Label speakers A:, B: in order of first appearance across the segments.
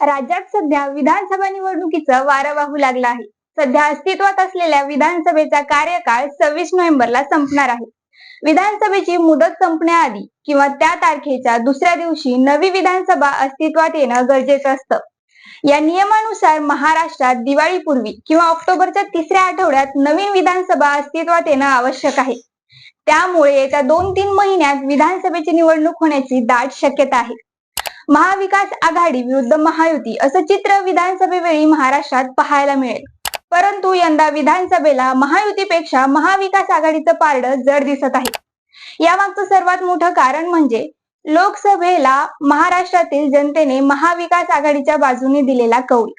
A: राज्यात सध्या विधानसभा निवडणुकीचा वारं वाहू लागलं आहे. सध्या अस्तित्वात असलेल्या विधानसभेचा कार्यकाळ सव्वीस नोव्हेंबरला संपणार आहे. विधानसभेची मुदत संपण्याआधी किंवा त्या तारखेच्या दुसऱ्या दिवशी नवी विधानसभा अस्तित्वात येणं गरजेचं असतं. या नियमानुसार महाराष्ट्रात दिवाळीपूर्वी किंवा ऑक्टोबरच्या तिसऱ्या आठवड्यात नवीन विधानसभा अस्तित्वात येणं आवश्यक आहे. त्यामुळे येत्या दोन तीन महिन्यात विधानसभेची निवडणूक होण्याची दाट शक्यता आहे. महाविकास आघाडी विरुद्ध महायुती असं चित्र विधानसभेवेळी महाराष्ट्रात पाहायला मिळेल. परंतु यंदा विधानसभेला महायुतीपेक्षा महाविकास आघाडीचं पारड जड दिसत आहे. यामागचं सर्वात मोठं कारण म्हणजे लोकसभेला महाराष्ट्रातील जनतेने महाविकास आघाडीच्या बाजूने दिलेला कौल.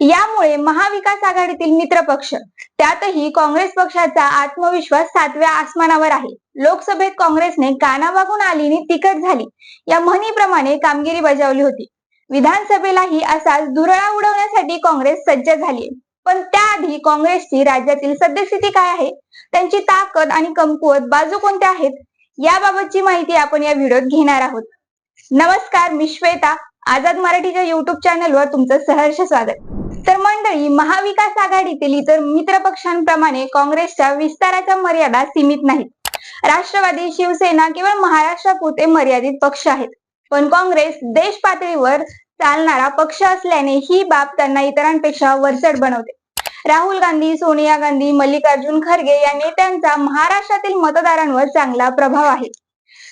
A: यामुळे महाविकास आघाडीतील मित्र पक्ष त्यातही काँग्रेस पक्षाचा आत्मविश्वास सातव्या आसमानावर आहे. लोकसभेत काँग्रेसने कानावागून आलीने तिखट झाली. या म्हणीप्रमाणे कामगिरी बजावली होती. विधानसभेलाही असाच दुरळा उडवण्यासाठी काँग्रेस सज्ज झाली पण त्याआधी काँग्रेसची राज्यातील सद्यस्थिती काय आहे? त्यांची ताकद आणि कमकुवत बाजू कोणत्या आहेत? याबाबतची माहिती आपण या व्हिडिओत घेणार आहोत. नमस्कार मी श्वेता. आझाद मराठीच्या युट्यूब चॅनलवर तुमचं सहर्ष स्वागत. तर मंडळी महाविकास आघाडीतील इतर मित्र पक्षांप्रमाणे काँग्रेसच्या विस्ताराच्या मर्यादा सीमित नाहीत. राष्ट्रवादी शिवसेना केवळ महाराष्ट्रापुरते मर्यादित पक्ष आहेत. पण काँग्रेस देश पातळीवर चालणारा पक्ष असल्याने ही बाब त्यांना इतरांपेक्षा वरचढ बनवते. राहुल गांधी सोनिया गांधी मल्लिकार्जुन खरगे या नेत्यांचा महाराष्ट्रातील मतदारांवर चांगला प्रभाव आहे.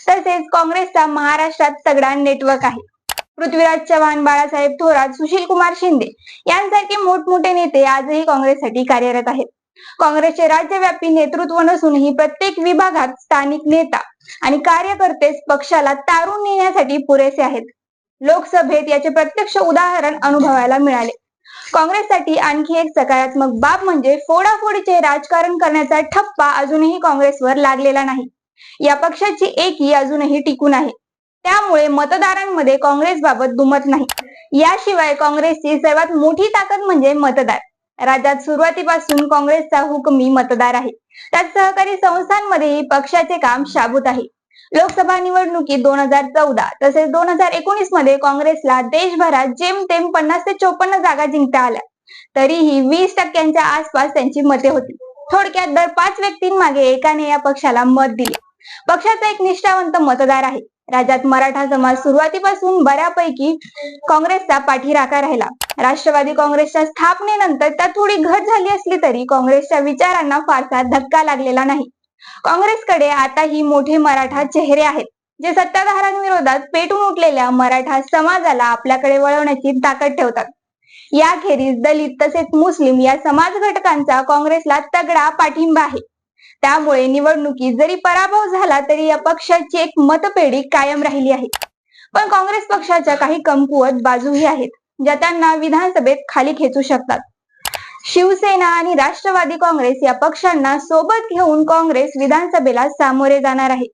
A: तसेच काँग्रेसचा महाराष्ट्रात तगडा नेटवर्क आहे. पृथ्वीराज चव्हाण बाळासाहेब थोरात सुशील कुमार शिंदे यांसारखे मोठमोठे नेते आजही काँग्रेससाठी कार्यरत आहेत. काँग्रेसचे राज्यव्यापी नेतृत्व नसूनही प्रत्येक विभागात स्थानिक नेता आणि कार्यकर्तेच पक्षाला तारून नेण्यासाठी पुरेसे आहेत. लोकसभेत याचे प्रत्यक्ष उदाहरण अनुभवायला मिळाले. काँग्रेससाठी आणखी एक सकारात्मक बाब म्हणजे फोडाफोडीचे राजकारण करण्याचा ठप्पा अजूनही काँग्रेसवर लागलेला नाही. या पक्षाची एकी अजूनही टिकून आहे. त्यामुळे मतदारांमध्ये काँग्रेस बाबत दुमत नाही. याशिवाय काँग्रेसची सर्वात मोठी ताकद म्हणजे मतदार. राज्यात सुरुवातीपासून काँग्रेसचा हुकमी मतदार आहे. त्यात सहकारी संस्थांमध्येही पक्षाचे काम शाबूत आहे. लोकसभा निवडणुकीत दोन हजार चौदा तसेच दोन हजार एकोणीसमध्ये काँग्रेसला देशभरात जेमतेम पन्नास ते चोपन्न जागा जिंकता आल्या. तरीही वीस टक्क्यांच्या आसपास त्यांची मते होती. थोडक्यात दर पाच व्यक्तींमागे एकाने या पक्षाला मत दिले. पक्षाचा एक निष्ठावंत मतदार आहे. राज्यात मराठा समाज सुरुवातीपासून बऱ्यापैकी काँग्रेसचा पाठीराखा राहिला. राष्ट्रवादी काँग्रेसच्या स्थापनेनंतर त्यात थोडी घट झाली असली तरी काँग्रेसच्या विचारांना फारसा धक्का लागलेला नाही. काँग्रेसकडे आताही मोठे मराठा चेहरे आहेत जे सत्ताधाऱ्यांविरोधात पेटून उठलेल्या मराठा समाजाला आपल्याकडे वळवण्याची ताकद ठेवतात. याखेरीज दलित तसेच मुस्लिम या समाज घटकांचा काँग्रेसला तगडा पाठिंबा आहे. त्यामुळे निवडणुकीत जरी पराभव झाला तरी या पक्षाची एक मतपेढी कायम राहिली आहे. पण काँग्रेस पक्षाच्या काही कमकुवत बाजूही आहेत ज्या त्यांना विधानसभेत खाली खेचू शकतात. शिवसेना आणि राष्ट्रवादी काँग्रेस या पक्षांना सोबत घेऊन काँग्रेस विधानसभेला सामोरे जाणार आहे.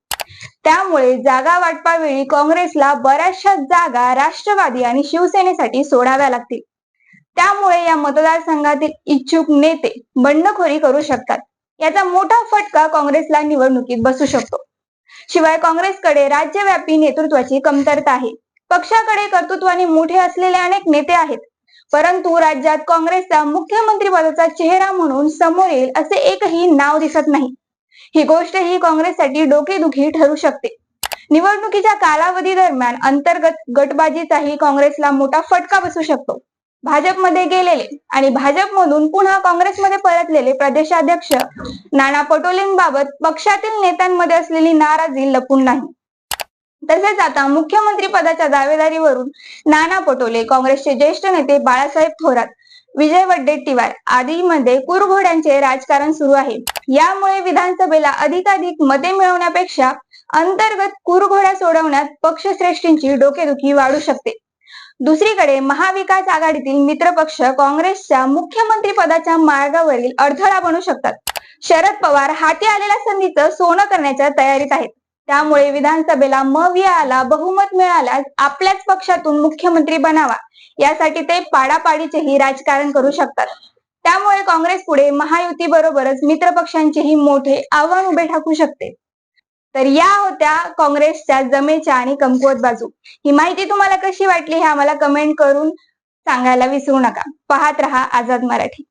A: त्यामुळे जागा वाटपावेळी काँग्रेसला बऱ्याचशा जागा राष्ट्रवादी आणि शिवसेनेसाठी सोडाव्या लागतील. त्यामुळे या मतदारसंघातील इच्छुक नेते बंडखोरी करू शकतात. याचा मोठा फटका काँग्रेसला निवडणुकीत बसू शकतो. शिवाय काँग्रेसकडे राज्यव्यापी नेतृत्वाची कमतरता आहे. पक्षाकडे कर्तृत्वाने मोठे असलेले अनेक नेते आहेत. परंतु राज्यात काँग्रेसचा मुख्यमंत्री पदाचा चेहरा म्हणून समोर येईल असे एकही नाव दिसत नाही. ही गोष्ट ही काँग्रेससाठी डोकेदुखी ठरू शकते. निवडणुकीच्या कालावधी दरम्यान अंतर्गत गटबाजीचाही काँग्रेसला मोठा फटका बसू शकतो. भाजपमध्ये गेलेले आणि भाजपमधून पुन्हा काँग्रेसमध्ये परतलेले प्रदेशाध्यक्ष नाना पटोलेंबाबत पक्षातील नेत्यांमध्ये असलेली नाराजी लपून नाही. तसेच आता मुख्यमंत्री पदाच्या दावेदारीवरून नाना पटोले काँग्रेसचे ज्येष्ठ नेते बाळासाहेब थोरात विजय वड्डेट्टीवार आदीमध्ये कुरघोड्यांचे राजकारण सुरू आहे. यामुळे विधानसभेला अधिकाधिक मते मिळवण्यापेक्षा अंतर्गत कुरघोड्या सोडवण्यात पक्षश्रेष्ठींची डोकेदुखी वाढू शकते. दुसरीकडे महाविकास आघाडीतील मित्रपक्ष काँग्रेसच्या मुख्यमंत्री पदाच्या मार्गावरील अडथळा बनू शकतात. शरद पवार हाती आलेल्या संधीचं सोनं करण्याच्या तयारीत आहेत. त्यामुळे विधानसभेला मवियाला बहुमत मिळाल्यास आपल्याच पक्षातून मुख्यमंत्री बनावा. यासाठी ते पाडापाडीचेही राजकारण करू शकतात. त्यामुळे काँग्रेस पुढे महायुती बरोबरच मित्रपक्षांचेही मोठे आव्हान उभे ठाकू शकते. तर या होत्या काँग्रेसच्या जमेच्या आणि कमकुवत बाजू. ही माहिती तुम्हाला कशी वाटली हे आम्हाला कमेंट करून सांगायला विसरू नका. पाहत रहा आझाद मराठी.